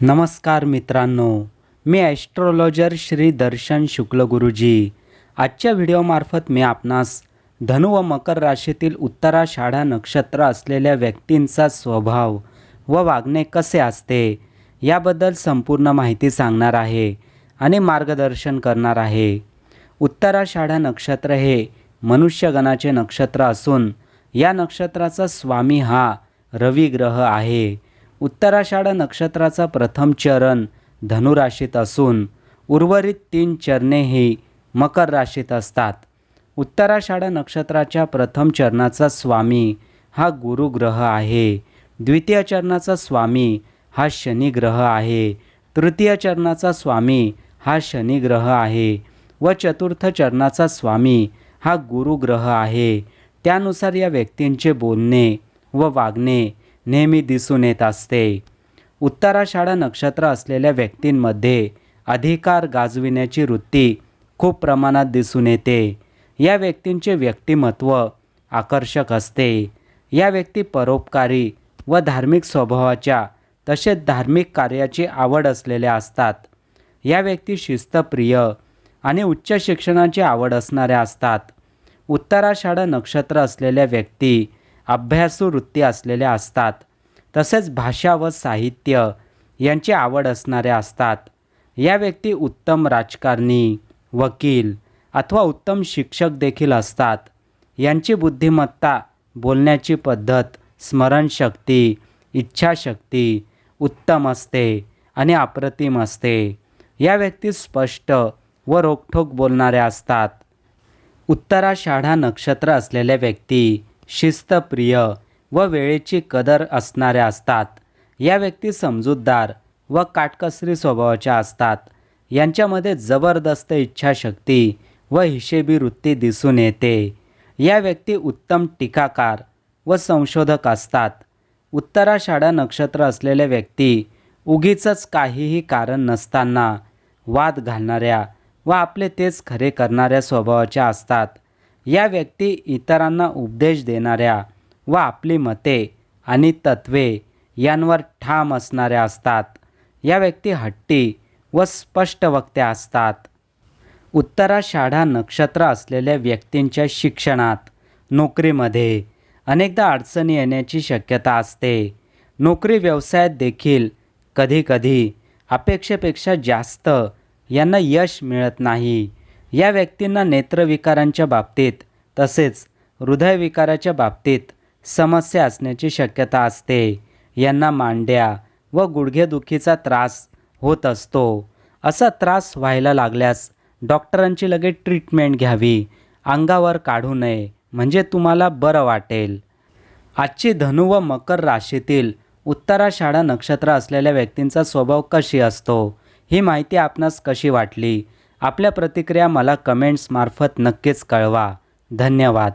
नमस्कार मित्रांनो मी ॲस्ट्रॉलॉजर श्री दर्शन शुक्ल गुरुजी. आजच्या व्हिडिओमार्फत मी आपणास धनु व मकर राशीतील उत्तराषाढा नक्षत्र असलेल्या व्यक्तींचा स्वभाव व वागणे कसे असते याबद्दल संपूर्ण माहिती सांगणार आहे आणि मार्गदर्शन करणार आहे. उत्तराषाढा नक्षत्र हे मनुष्यगणाचे नक्षत्र असून या नक्षत्राचा स्वामी हा रवी ग्रह आहे. उत्तराषाढ नक्षत्राचा प्रथम चरण धनुराशीत असून उर्वरित तीन चरणे ही मकर राशीत असतात. उत्तराषाढ नक्षत्राच्या प्रथम चरणाचा स्वामी हा गुरुग्रह आहे. द्वितीय चरणाचा स्वामी हा शनिग्रह आहे. तृतीय चरणाचा स्वामी हा शनिग्रह आहे. व चतुर्थ चरणाचा स्वामी हा गुरुग्रह आहे. त्यानुसार या व्यक्तींचे बोलणे व वागणे नेहमी दिसून येत असते. उत्तराषाढा नक्षत्र असलेल्या व्यक्तींमध्ये अधिकार गाजविण्याची वृत्ती खूप प्रमाणात दिसून येते. या व्यक्तींचे व्यक्तिमत्व आकर्षक असते. या व्यक्ती परोपकारी व धार्मिक स्वभावाच्या तसेच धार्मिक कार्याची आवड असलेल्या असतात. या व्यक्ती शिस्तप्रिय आणि उच्च शिक्षणाची आवड असणाऱ्या असतात. उत्तराषाढा नक्षत्र असलेल्या व्यक्ती अभ्यासू वृत्ती असलेल्या असतात. तसेच भाषा व साहित्य यांची आवड असणाऱ्या असतात. या व्यक्ती उत्तम राजकारणी वकील अथवा उत्तम शिक्षक देखील असतात. यांची बुद्धिमत्ता बोलण्याची पद्धत स्मरणशक्ती इच्छाशक्ती उत्तम असते आणि अप्रतिम असते. या व्यक्ती स्पष्ट व रोखठोक बोलणाऱ्या असतात. उत्तराषाढा नक्षत्र असलेल्या व्यक्ती शिस्तप्रिय व वेळेची कदर असणाऱ्या असतात. या व्यक्ती समजूतदार व काटकसरी स्वभावाच्या असतात. यांच्यामध्ये जबरदस्त इच्छाशक्ती व हिशेबी वृत्ती दिसून येते. या व्यक्ती उत्तम टीकाकार व संशोधक असतात. उत्तराषाढा नक्षत्र असलेल्या व्यक्ती उगीचच काहीही कारण नसताना वाद घालणाऱ्या व आपले तेच खरे करणाऱ्या स्वभावाच्या असतात. या व्यक्ती इतरांना उपदेश देणाऱ्या व आपली मते आणि तत्वे यांवर ठाम असणाऱ्या असतात. या व्यक्ती हट्टी व स्पष्ट वक्त्या असतात. उत्तराषाढा नक्षत्र असलेल्या व्यक्तींच्या शिक्षणात नोकरीमध्ये अनेकदा अडचणी येण्याची शक्यता असते. नोकरी व्यवसायात देखील कधीकधी अपेक्षेपेक्षा जास्त यांना यश मिळत नाही. या व्यक्तींना नेत्रविकारांच्या बाबतीत तसेच हृदयविकाराच्या बाबतीत समस्या असण्याची शक्यता असते. यांना मांड्या व गुडघेदुखीचा त्रास होत असतो. असा त्रास व्हायला लागल्यास डॉक्टरांची लगेच ट्रीटमेंट घ्यावी. अंगावर काढू नये म्हणजे तुम्हाला बरं वाटेल. आजची धनु व मकर राशीतील उत्तराषाढा नक्षत्र असलेल्या व्यक्तींचा स्वभाव कशी असतो? ही माहिती आपणास कशी वाटली? आपल्या प्रतिक्रिया मला कमेंट्समार्फत नक्कीच कळवा. धन्यवाद.